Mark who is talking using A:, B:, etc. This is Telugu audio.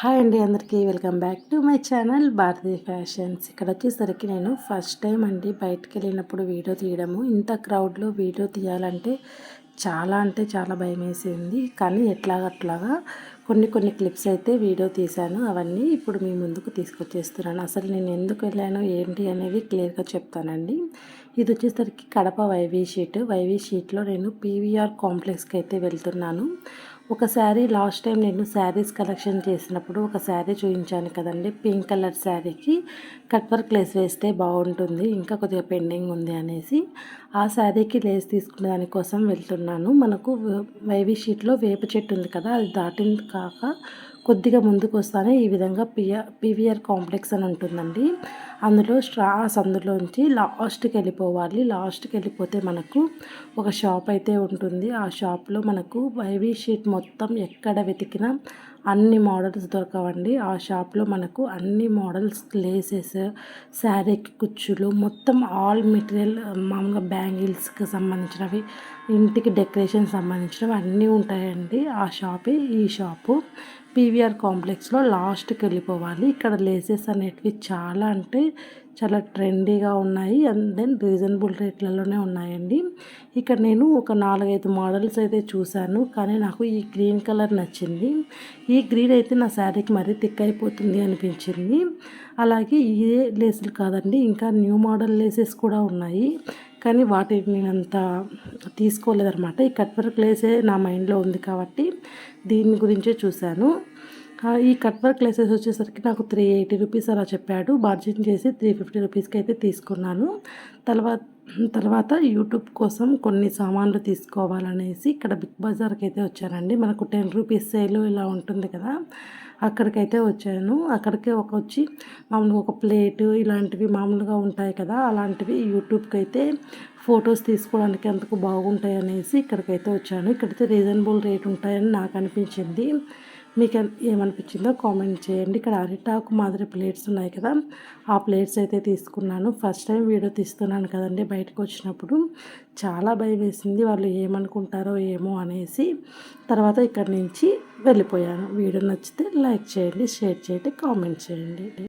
A: హాయ్ అండి అందరికీ welcome back to my channel Bharatiya fashions. ఇక్కడ వచ్చేసరికి నేను ఫస్ట్ టైం అండి బయటకు వెళ్ళినప్పుడు వీడియో తీయడము. ఇంత క్రౌడ్లో వీడియో తీయాలంటే చాలా అంటే చాలా భయం వేసింది కానీ ఎట్లాగట్లాగా కొన్ని కొన్ని క్లిప్స్ అయితే వీడియో తీశాను. అవన్నీ ఇప్పుడు మీ ముందుకు తీసుకొచ్చేస్తున్నాను. అసలు నేను ఎందుకు వెళ్ళాను ఏంటి అనేది క్లియర్గా చెప్తానండి. ఇది వచ్చేసరికి కడప వైవీ షీట్. వైవీ షీట్లో నేను పీవీఆర్ కాంప్లెక్స్కి అయితే వెళ్తున్నాను. ఒక శారీ లాస్ట్ టైం నేను శారీస్ కలెక్షన్ చేసినప్పుడు ఒక శారీ చూపించాను కదండి. పింక్ కలర్ శారీకి కట్ వర్క్ లేస్ వేస్తే బాగుంటుంది. ఇంకా కొద్దిగా పెండింగ్ ఉంది అనేసి ఆ శారీకి లేస్ తీసుకునే దానికోసం వెళ్తున్నాను. మనకు వైవి షీట్లో వేప చెట్టు ఉంది కదా అది దాటింది కాక కొద్దిగా ముందుకు వస్తానే ఈ విధంగా పిఆర్ పీవీఆర్ కాంప్లెక్స్ అని ఉంటుందండి. అందులో స్ట్రాస్ అందులోంచి లాస్ట్కి వెళ్ళిపోవాలి లాస్ట్కి వెళ్ళిపోతే మనకు ఒక షాప్ అయితే ఉంటుంది. ఆ షాప్లో మనకు వైవీ షీట్ మొత్తం ఎక్కడ వెతికినా అన్ని మోడల్స్ దొరకవండి. ఆ షాప్లో మనకు అన్ని మోడల్స్ లేసెస్ శారీకి కుచ్చులు మొత్తం ఆల్ మెటీరియల్ మామూలుగా బ్యాంగిల్స్కి సంబంధించినవి ఇంటికి డెకరేషన్ సంబంధించినవి అన్నీ ఉంటాయండి. ఆ షాపే ఈ షాప్. పీవీఆర్ కాంప్లెక్స్లో లాస్ట్కి వెళ్ళిపోవాలి. ఇక్కడ లేసెస్ అనేటివి చాలా అంటే చాలా ట్రెండీగా ఉన్నాయి అండ్ దెన్ రీజనబుల్ రేట్లలోనే ఉన్నాయండి. ఇక్కడ నేను ఒక నాలుగైదు మోడల్స్ అయితే చూశాను కానీ నాకు ఈ గ్రీన్ కలర్ నచ్చింది. ఈ గ్రీన్ అయితే నా శారీకి మరీ థిక్ అయిపోతుంది అనిపించింది. అలాగే ఇదే లేసులు కాదండి ఇంకా న్యూ మోడల్ లేసెస్ కూడా ఉన్నాయి. కానీ వాటిని నేను అంత తీసుకోలేదన్నమాట. ఈ కట్ వర్క్ లేసే నా మైండ్లో ఉంది కాబట్టి దీని గురించే చూశాను. ఈ కట్ వర్క్ లేసెస్ వచ్చేసరికి నాకు త్రీ ఎయిటీ రూపీస్ అలా చెప్పాడు. బార్జిన్ చేసి త్రీ ఫిఫ్టీ రూపీస్కి అయితే తీసుకున్నాను. తర్వాత తర్వాత యూట్యూబ్ కోసం కొన్ని సామాన్లు తీసుకోవాలనేసి ఇక్కడ బిగ్ బజార్కి అయితే వచ్చానండి. మనకు టెన్ రూపీస్ సేల్ ఇలా ఉంటుంది కదా అక్కడికైతే వచ్చాను. అక్కడికే ఒక వచ్చి మామూలుగా ఒక ప్లేటు ఇలాంటివి మామూలుగా ఉంటాయి కదా అలాంటివి యూట్యూబ్కి అయితే ఫొటోస్ తీసుకోవడానికి ఎంతకు బాగుంటాయి అనేసి ఇక్కడికైతే వచ్చాను. ఇక్కడైతే రీజనబుల్ రేట్ ఉంటాయని నాకు అనిపించింది. మీకు ఏమనిపించిందో కామెంట్ చేయండి. ఇక్కడ అరిటాకు మాదిరి ప్లేట్స్ ఉన్నాయి కదా ఆ ప్లేట్స్ అయితే తీసుకున్నాను. ఫస్ట్ టైం వీడియో తీస్తున్నాను కదండి బయటకు వచ్చినప్పుడు చాలా భయం వేసింది వాళ్ళు ఏమనుకుంటారో ఏమో అనేసి. తర్వాత ఇక్కడి నుంచి వెళ్ళిపోయాను. వీడియో నచ్చితే లైక్ చేయండి షేర్ చేయండి కామెంట్ చేయండి.